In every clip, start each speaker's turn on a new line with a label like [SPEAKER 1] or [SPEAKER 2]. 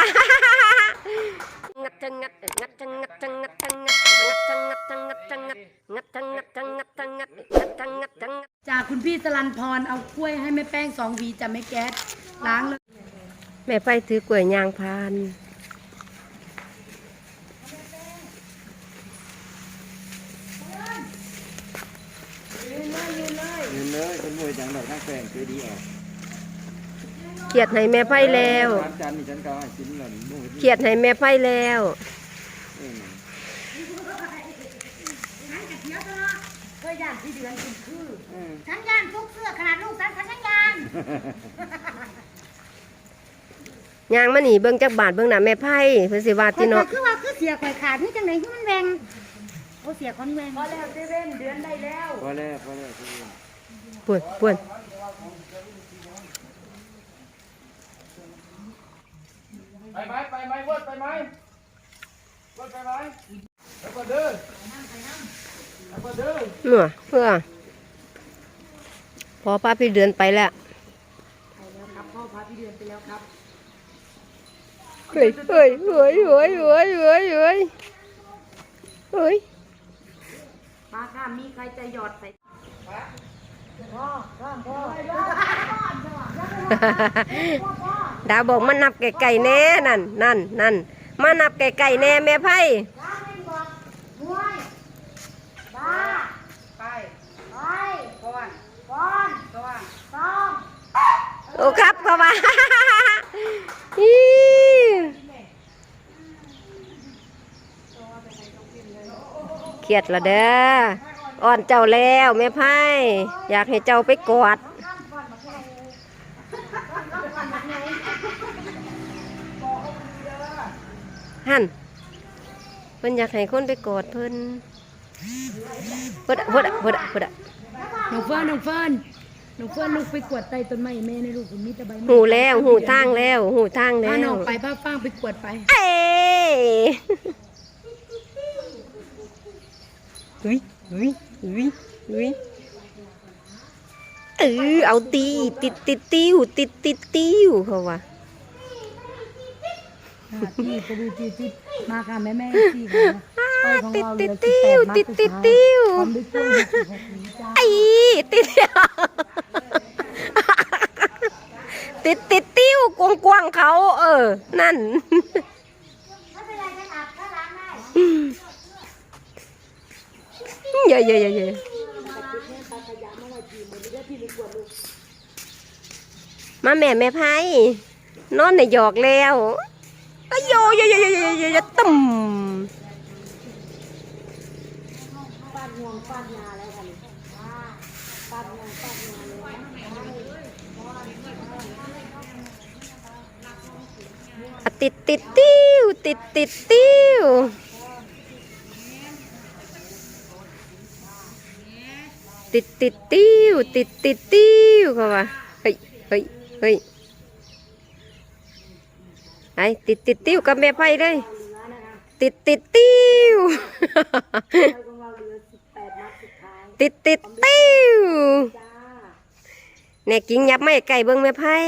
[SPEAKER 1] ว่างัดจังงัดงัดจังงัดจังงัดจังงัดงัดจังงัดจังงัดจังงัดงัดจังงัดจังงัดจังงัดงัดจังงัดจังงัด
[SPEAKER 2] จากคุณพี่สลันพรเอากล้วยให้แม่แป้งสองหวีจะไม่แก๊สล้างเลย
[SPEAKER 1] แม่ไฟถือกล้วยยางพาน
[SPEAKER 3] ยืนเลยคนมวยจังดอกนั่งแฝงคือดีออก
[SPEAKER 1] เขียดให้แม่ไฟแล้ว
[SPEAKER 3] ร้านจันนี่ฉันก็ให้ชิ้นละหนึ่งมวย
[SPEAKER 1] เขียดให้แม่ไฟแล้ว
[SPEAKER 3] เออ
[SPEAKER 2] เคยย่านที่เดือนคุณคือ
[SPEAKER 3] เออ
[SPEAKER 2] ฉันย่านทุกเสื้อขนาดลูกฉันฉันยังย่าน
[SPEAKER 1] ยางมาหนีเบิ่งจักบาทเบิ่งหน้าแม่ไฟเพิ่นสิว่าติเนาะ
[SPEAKER 2] คือว่าคือเสียข่อยขาดนี่จังไหนที่มันแวงโอ้เสียคอนแวงพอแล้วเซเว่นเดือนได้แล้ว
[SPEAKER 3] พอแล้วพอแล้วพอแล้ว
[SPEAKER 1] ป่วนป่วน
[SPEAKER 3] ไปไหมไปไหมวดไปไหมวดไปไหมแล้วก็เดินแล้วก็เดิน
[SPEAKER 1] เมื่อเพื่อ พอป้าพี่เดือนไปแล้ว
[SPEAKER 2] ครับพ่อพาพี่เดือนไปแล้วครับ
[SPEAKER 1] เฮ้ยเฮ้ยเฮ้ยเฮ้ยเฮ้ยเฮ้ยเฮ้ยเฮ้ย
[SPEAKER 2] ป้าค่ะมีใครจะหยอดใส่
[SPEAKER 1] ดาวบอกมานับไก่ๆแน่นั่นนั่นนั่นมานับไก่ๆแน่แม่ไพ่
[SPEAKER 2] มวยบ้าไปไปก่อนก่อนก่อนสอง
[SPEAKER 1] โอ้ครับก็ว่าอีเครียดละเด้ออ่อนเจ้าแล้วแม่ไพ่อยากให้เจ้าไปกอด หันเพิ่นอยากให้คนไปกอดเพิ่นเพิ่นอะเพิ่นอะเพิ่นอะเพิ่นอะ
[SPEAKER 2] น้องเฟิร์นน้องเฟิร์นน้องเฟิร์นลูกไปกวดไตต้นไม้แม่ในลูกผมมีแต่ใบไม้
[SPEAKER 1] หูแล้วหูทางแล้วหูทางแล้
[SPEAKER 2] พาวน้องไปป้าฟางไปกวดไป
[SPEAKER 1] เอ้ยอุ้ยอุ้ยอุ้ยอุ้ยเออเอาตีติดติดติ้วติดติดติ้วเขาว่า
[SPEAKER 2] ที่ไปดูที่ที่มาค่ะแม่แม่ที่ค่ะ
[SPEAKER 1] ติดติดติ้วติดติดติ้ว
[SPEAKER 2] พร้อมด้วยกล้วยหกสิบหกหวีจ้า
[SPEAKER 1] ไอ้ติดติดติดติ้วกวงกวงเขา เออ นั่นเยอะเยอะเยอะเยอะมาแม่แม่ไพ่นอนในหยอกแล้ว อะโยโยโยโยโยโยโยตุ่มอะติดติดติ้วติดติดติ้วติดติดติ้วติดติดติ้วเขาว่าเฮ้ยเฮ้ยเฮ้ย ไอติดติดติ้วกับแม่ไพ่เลย ติดติดติ้ว ติดติดติ้วแน่กิงยับไม่ไก่เบิ้งแม่ไพ่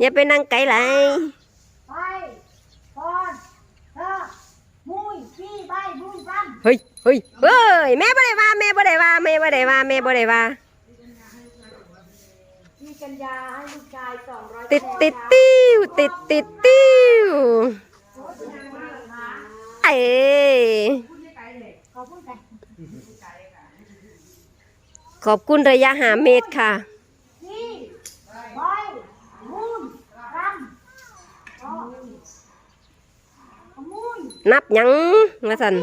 [SPEAKER 1] อย่าไปนั่งไก่ไหล
[SPEAKER 2] เฮ้
[SPEAKER 1] ยเฮ้ยเฮ้ยแม่บ่ได้ว่าแม่บ่ได้ว่าแม่บ่ได้ว่าแม่บ่ได้ว่า
[SPEAKER 2] พี่กัญญาให้ลูก
[SPEAKER 1] ติดติดติ้วติดติดติ้วเอ๋
[SPEAKER 2] ขอบคุณ
[SPEAKER 1] ระยะหาเมตรค่ะ
[SPEAKER 2] นั
[SPEAKER 1] บยังมาสัน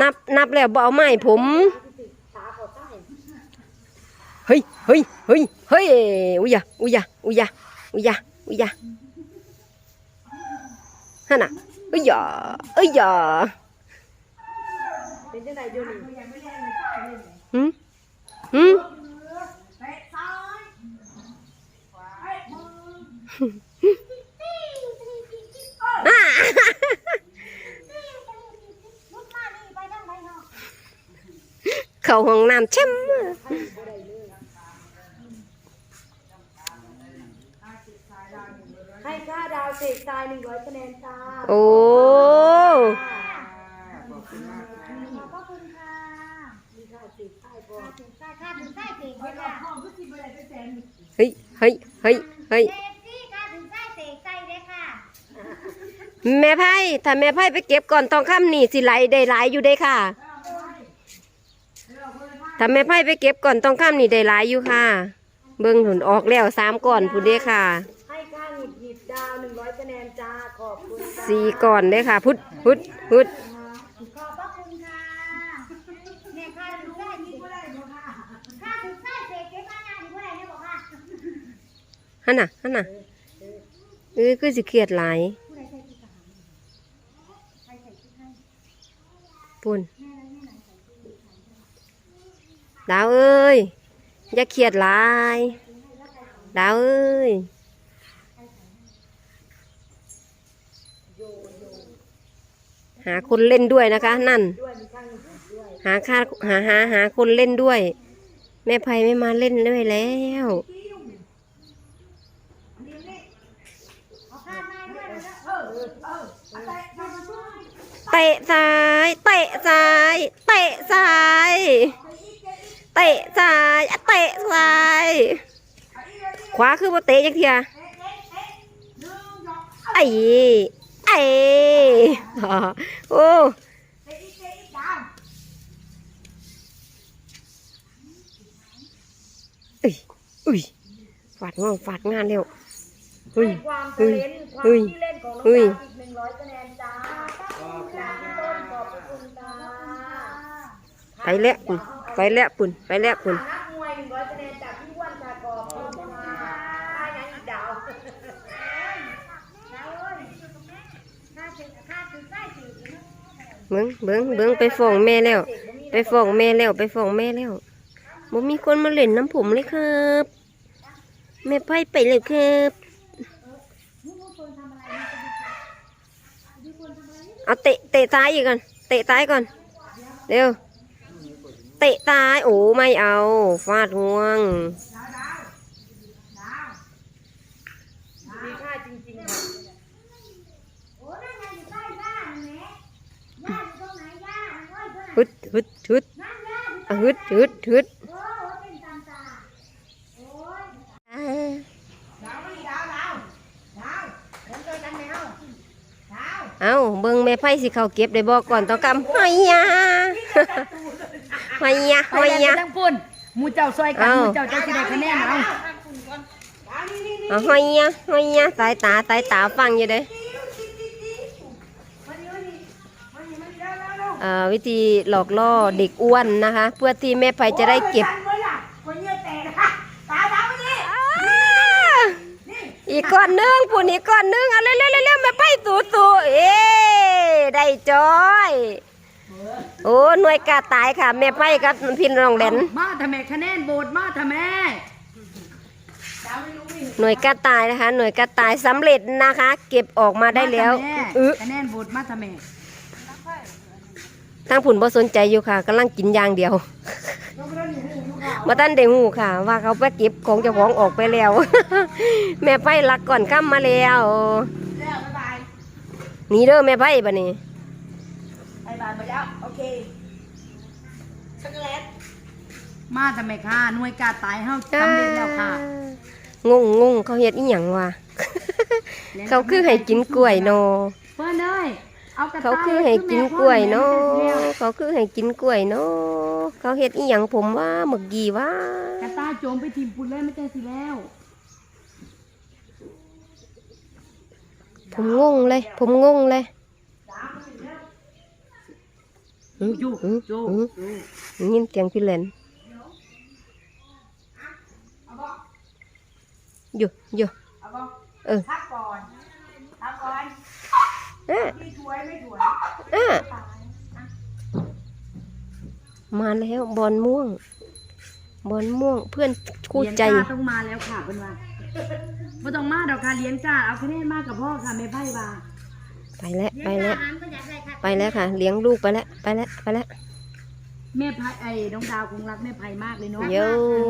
[SPEAKER 1] นับนับแล้วบ่เอาไม่ผม
[SPEAKER 2] hơi hơi hơi hơi ui da ui da ui da ui da ui da. Ha nè ui da ui da ừ ừ khẩu hoàng nam chém
[SPEAKER 1] โอ้
[SPEAKER 3] ขอบคุณมากครับ
[SPEAKER 2] ขอบพระคุณค่ะมีค่าเสกทรายพอ
[SPEAKER 4] ถึงใต้ค่าถึงใต้เตะด้วยค่ะ
[SPEAKER 1] เฮ้ยเฮ้ยเฮ้ยเฮ้ย
[SPEAKER 4] เตะซี่ค่าถึงใต้เตะใจเลยค่ะ
[SPEAKER 1] แม่ไพ่ถ้าแม่ไพ่ไปเก็บก่อนทองคำนี่สิไหลได้หลายอยู่เด้ค่ะถ้าแม่ไพ่ไปเก็บก่อนทองคำนี่ได้หลายอยู่ค่ะ เบิ่งหุนออกแล้วสามก่อนพูดเด้ค่ะ
[SPEAKER 2] ให้ค่าหงุดหงิดดาวหนึ่ง
[SPEAKER 1] สีก่อนเด้ค่ะ พุดพุดพุด
[SPEAKER 4] ขอบพระคุณค่ะแม่ค่าถึงใต้เตะค่าถึงใต้เตะเก็บมาหน้าดีกว่ไหนเนี่ยบอกค่ะ
[SPEAKER 1] ฮันน่ะฮันน่ะเออคือสิเครียดหลายปุ่นดาวเอ้ยอย่าเครียดหลาย ดาวเอ้ย หาคนเล่นด้วยนะคะ นั่น
[SPEAKER 2] หา
[SPEAKER 1] ค่าหาหาหาคนเล่นด้วย แม่ไพไม่มาเล่นด้วยแล้ว
[SPEAKER 4] เตะมาช่วย
[SPEAKER 1] เตะซ้ายเตะซ้ายเตะซ้ายเตะซ้ายเตะซ้ายขวาคือบ่เตะจักเทียไอ้ ไอ้อ๋อโอ้เอ้ยอุ้ยฝาดงานฝาดงานเร็วเฮ้ย
[SPEAKER 2] วาม
[SPEAKER 1] เฮ้ย
[SPEAKER 2] เฮ้
[SPEAKER 1] ย
[SPEAKER 2] เล่นของน้อง
[SPEAKER 1] เฮ้ย
[SPEAKER 2] อีกหนึ่งร้ยคะแนนจ้าจากพี่ต้นขอบพระคุณจ้า
[SPEAKER 1] ไปแล้วปุ่นไปแล้วปุ่นไปแล้วปุ่น
[SPEAKER 2] นักมวยหนึ่งร้อยคะแนนจากพี่อ้วนค่ะขอบคุณค่ะได้ยังอีกดาว
[SPEAKER 4] แล้วเอ้ยค่าถึงค่าถึงใต้เตะเนาะ
[SPEAKER 1] เบิ้งเบิ้งเบิ้งไปฟ้องแม่แล้ว ไปฟ้องแม่แล้วไปฟ้องแม่แล้วบ่มีคนมาเล่นน้ำผมเลยครับแม่ไพ่ไปเลยครับ
[SPEAKER 4] มึงมึงควรทำอะ
[SPEAKER 1] เอาเตะเตะซ้ายอีกก่อนเตะซ้ายก่อนเร็วเตะซ้ายโอ้ไม่เอาฟาดห่วง
[SPEAKER 2] มีค่าจริงๆค่ะ
[SPEAKER 4] โอ้นั่นไงอยู่ใต้ย่านั่นแหละย่าอยู่ตรงไหนย่าโอ้ยเพื่อน
[SPEAKER 1] ฮึดฮึดฮึด
[SPEAKER 4] นั่นย่าอยู่
[SPEAKER 1] อะฮึดฮึดฮึด
[SPEAKER 4] โอ้โหเป็นตามตาโอ้ย
[SPEAKER 1] อ่า
[SPEAKER 2] ดาวไม่ดาวดาวดาวเดินเจอกันไหมเอ้าดาว
[SPEAKER 1] เอาเบิ้งแม่ไพ่สิเขาเก็บได้บอกก่อนต้องกำหอยยาหอยยาหอยยา
[SPEAKER 2] ทั้งปุ่นมูเจ้าซอยกัน
[SPEAKER 1] เอ้า
[SPEAKER 2] มูเจ้าเจ้าสิได้คะแนนเอา
[SPEAKER 1] เอาหอยยาหอยยาสายตาสายตาฟังอยู่เด้เอ่ วิธีหลอกล่อเด็กอ้วนนะคะ เพื่อที่แม่ไผ่จะได้เก็บ
[SPEAKER 2] คนเยอะแต่นะคะตาดาวนี่
[SPEAKER 1] อ่าอีกก้อนหนึงปุ่นอีกก้อนหนึงเอาเร็วเร็วเร็วแม่ไผ่สูสูเอ้ได้จอยโอ้หน่วยกาตายค่ะแม่ไผ่กับพี่น้องแดน
[SPEAKER 2] มาทำไมคะแนนโบดมาทำไม
[SPEAKER 1] หน่วยกาตายนะคะ หน่วยกาตายสำเร็จนะคะ เก็บออกมาได้แล้วเออ
[SPEAKER 2] คะแนนโบดมาทำไม
[SPEAKER 1] ทางผุนบ่สนใจอยู่ค่ะกำลังกินอย่างเดียว มาตั้นเดหูค่ะ ว่าเขาไปเก็บของเจ้าของออกไปแล้ว แม่ไผ่ลักก่อนข้ามมาแล้วหนี่เด้อแม่ไผ่บัดนี้
[SPEAKER 2] ไปบานไปแล้วโอเคช็อกโกแลตมาทำไมค่ะหน่วยกาตายเฮาทำเร็จแล้วค่ะ
[SPEAKER 1] งงงงเขาเฮ็ดอีหยังวะเขาคือให้กินกล้วยโน
[SPEAKER 2] เพื่อนเอ้ย เอากระ
[SPEAKER 1] เขา
[SPEAKER 2] ต่าย
[SPEAKER 1] คือให้กินกล้วยโน
[SPEAKER 2] ขึ้นแม่พ่อแม่
[SPEAKER 1] เขาคือให้กินกล้วยโนเขาเฮ็ดอีหยังผมว่าเมื่อกี้ว่าก
[SPEAKER 2] ระต่ายโจมไปทีมปุ่นเลยไม่ใช่สิแล้ว
[SPEAKER 1] ผมงงเลย ผมงงเลยอืม
[SPEAKER 2] อยู่
[SPEAKER 1] อืม
[SPEAKER 2] อยู่
[SPEAKER 1] อืม
[SPEAKER 2] อยู่
[SPEAKER 1] ยินเสียงพี่เลนอยู่อยู่
[SPEAKER 2] เอาบ่
[SPEAKER 1] เอ อ
[SPEAKER 2] พักก่อนพักก่อน
[SPEAKER 1] เอ๊ะ
[SPEAKER 2] มีถวยไม่ถวย
[SPEAKER 1] เอ๊ะมาแล้วบอลม่วง บอลม่วงเพื่อนคู่ใจ
[SPEAKER 2] เลี้ยงจ้าต้องมาแล้วค่ะเป็นว่าไม่ต้องมาดอกค่ะเลี้ยงจ้าเอาคะแนนมากกับพ่อค่ะแม่ไพ่ว่า
[SPEAKER 1] ไปแล้ว
[SPEAKER 4] เลี้ย
[SPEAKER 1] ไป
[SPEAKER 4] ง
[SPEAKER 1] แล้ว
[SPEAKER 4] อาหารก็อยากได้ค่ะ
[SPEAKER 1] ไปแล้วค่ะ เลี้ยงลูกไปแล้วไปแล้วไปแล้ว
[SPEAKER 2] แม่ไพไอ้น้องดาวคงรักแม่ไพมากเลยเนาะ
[SPEAKER 1] โย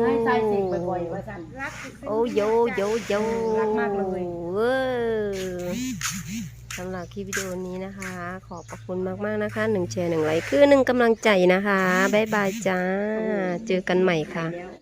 [SPEAKER 2] ให้ใจเสกบ่อยๆว่าสั่น
[SPEAKER 4] รักสุดซึ้ง
[SPEAKER 1] โอ้โยโยโย
[SPEAKER 2] รักมากเลย
[SPEAKER 1] เวอร์ สำหรับคลิปวิดีโอนี้นะคะ ขอบพระคุณมากๆนะคะหนึ่งแชร์หนึ่งไลค์คือหนึ่งกำลังใจนะคะ บ๊ายบายจ้า เจอกันใหม่ค่ะ